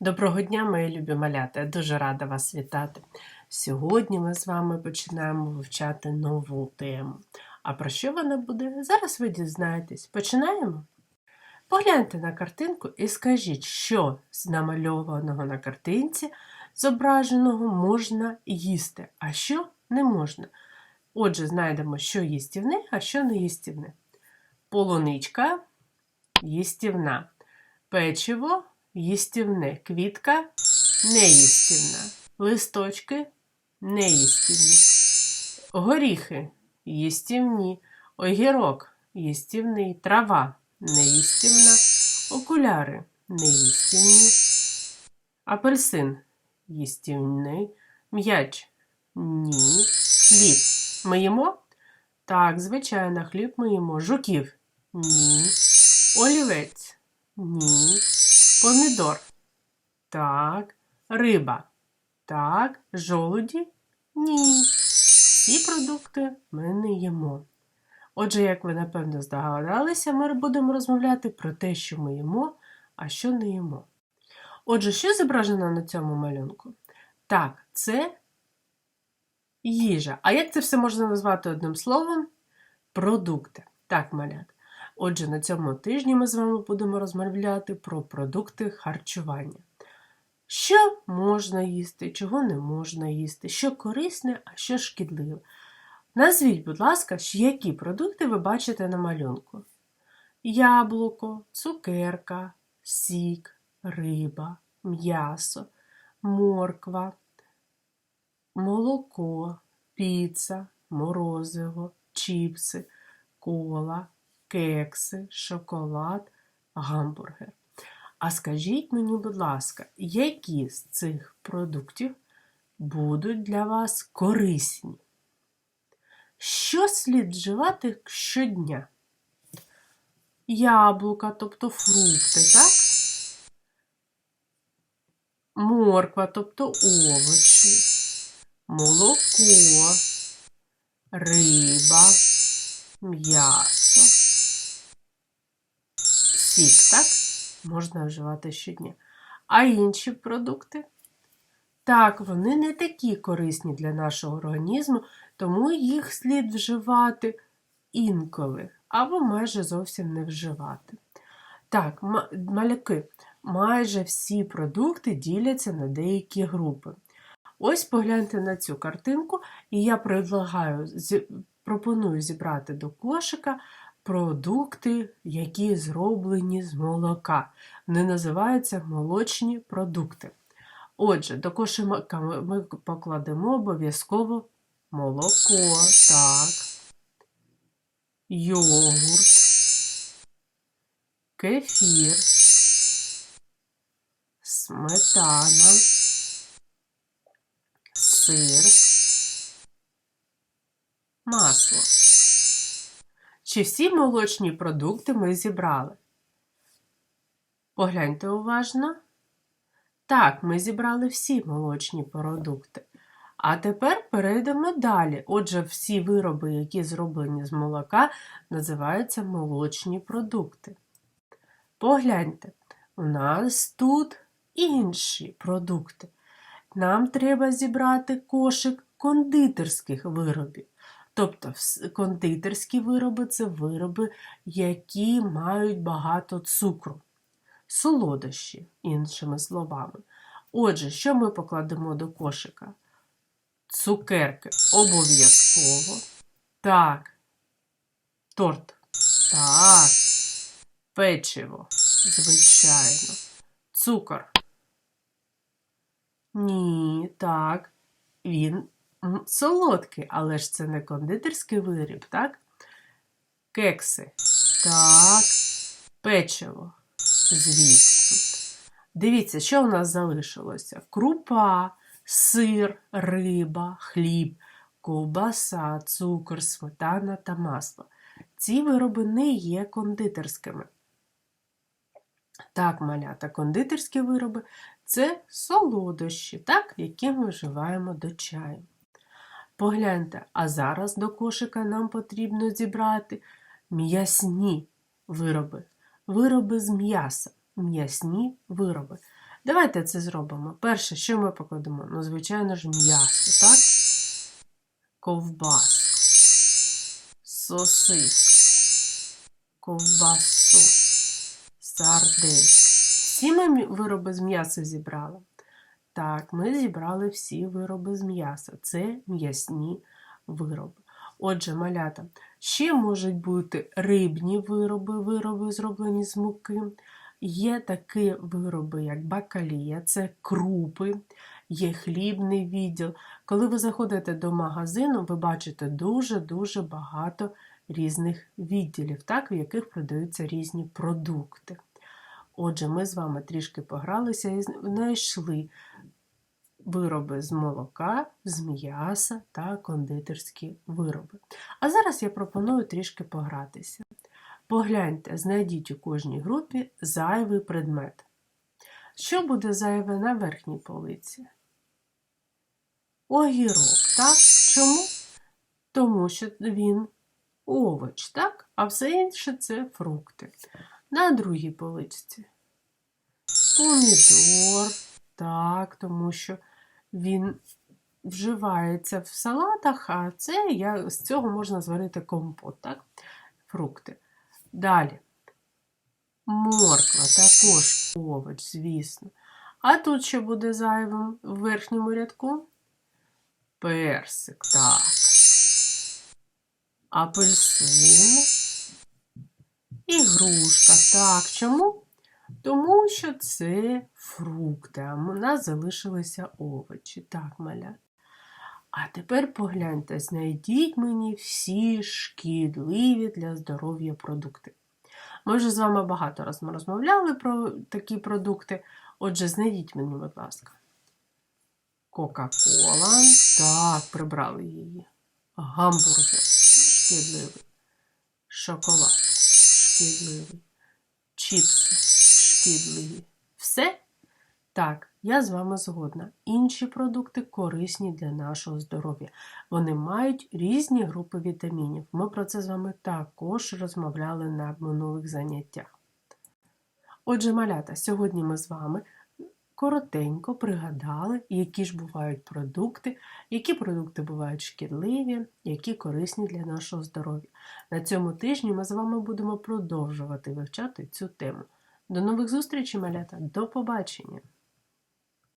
Доброго дня, мої любі малята! Я дуже рада вас вітати. Сьогодні ми з вами починаємо вивчати нову тему. А про що вона буде? Зараз ви дізнаєтесь. Починаємо? Погляньте на картинку і скажіть, що з намальованого на картинці зображеного можна їсти, а що не можна. Отже, знайдемо, що їстівне, а що не їстівне. Полуничка їстівна. Печиво їстівне. Квітка неїстівна. Листочки неїстівні. Горіхи їстівні. Огірок їстівний. Трава неїстівна. Окуляри неїстівні. Апельсин їстівний. М'яч ні. Хліб ми їмо? Так, звичайно, хліб ми їмо. Жуків ні. Олівець ні. Помідор. Так. Риба. Так. Жолуді? Ні. Ці продукти ми не їмо. Отже, як ви напевно здогадалися, ми будемо розмовляти про те, що ми їмо, а що не їмо. Отже, що зображено на цьому малюнку? Так, це їжа. А як це все можна назвати одним словом? Продукти. Так, малят. Отже, на цьому тижні ми з вами будемо розмовляти про продукти харчування. Що можна їсти, чого не можна їсти, що корисне, а що шкідливе. Назвіть, будь ласка, які продукти ви бачите на малюнку: яблуко, цукерка, сік, риба, м'ясо, морква, молоко, піца, морозиво, чіпси, кола, кекси, шоколад, гамбургер. А скажіть мені, будь ласка, які з цих продуктів будуть для вас корисні? Що слід вживати щодня? Яблука, тобто фрукти, так? Морква, тобто овочі, молоко, риба, м'ясо, сік, так? Можна вживати щодня. А інші продукти? Так, вони не такі корисні для нашого організму, тому їх слід вживати інколи або майже зовсім не вживати. Так, ма- малюки, майже всі продукти діляться на деякі групи. Ось погляньте на цю картинку, і я предлагаю, пропоную зібрати до кошика продукти, які зроблені з молока. Вони називаються молочні продукти. Отже, до кошика ми покладемо обов'язково молоко, так, йогурт, кефір, сметана, сир, масло. Чи всі молочні продукти ми зібрали? Погляньте уважно. Так, ми зібрали всі молочні продукти. А тепер перейдемо далі. Отже, всі вироби, які зроблені з молока, називаються молочні продукти. Погляньте, у нас тут інші продукти. Нам треба зібрати кошик кондитерських виробів. Тобто, кондитерські вироби це вироби, які мають багато цукру солодощі, іншими словами. Отже, що ми покладемо до кошика? Цукерки обов'язково. Так. Торт. Так. Печиво. Звичайно. Цукор. Ні, так. Він солодкий, але ж це не кондитерський виріб, так? Кекси. Так. Печиво. Звісно. Дивіться, що у нас залишилося: крупа, сир, риба, хліб, ковбаса, цукор, сметана та масло. Ці вироби не є кондитерськими. Так, малята, кондитерські вироби це солодощі, так, які ми вживаємо до чаю. Погляньте, а зараз до кошика нам потрібно зібрати м'ясні вироби вироби з м'яса, м'ясні вироби. Давайте це зробимо. Перше, що ми покладемо? Ну, звичайно ж, м'ясо, так? Ковбас, сосиску, ковбасу, сардельки. Всі ми вироби з м'яса зібрали. Так, ми зібрали всі вироби з м'яса. Це м'ясні вироби. Отже, малята, ще можуть бути рибні вироби, вироби зроблені з муки. Є такі вироби, як бакалія, це крупи, є хлібний відділ. Коли ви заходите до магазину, ви бачите дуже-дуже багато різних відділів, так, в яких продаються різні продукти. Отже, ми з вами трішки погралися і знайшли вироби з молока, з м'яса та кондитерські вироби. А зараз я пропоную трішки погратися. Погляньте, знайдіть у кожній групі зайвий предмет. Що буде зайве на верхній полиці? Огірок, так? Чому? Тому що він овоч, так? А все інше це фрукти. На другій поличці. Помідор, так, тому що він вживається в салатах, а це я, з цього можна зварити компот, так? Фрукти. Далі. Морква також овоч, звісно. А тут що буде зайвим в верхньому рядку? Персик, так. Апельсин і грушка. Так, чому? Тому що це фрукти, а у нас залишилися овочі. Так, маля. А тепер погляньте, знайдіть мені всі шкідливі для здоров'я продукти. Ми вже з вами багато раз розмовляли про такі продукти. Отже, знайдіть мені, будь ласка. Кока-кола. Так, прибрали її. Гамбургер шкідливий. Шоколад шкідливий. Чіпси шкідливі. Все? Так, я з вами згодна. Інші продукти корисні для нашого здоров'я. Вони мають різні групи вітамінів. Ми про це з вами також розмовляли на минулих заняттях. Отже, малята, сьогодні ми з вами коротенько пригадали, які ж бувають продукти, які продукти бувають шкідливі, які корисні для нашого здоров'я. На цьому тижні ми з вами будемо продовжувати вивчати цю тему. До нових зустрічей, малята! До побачення!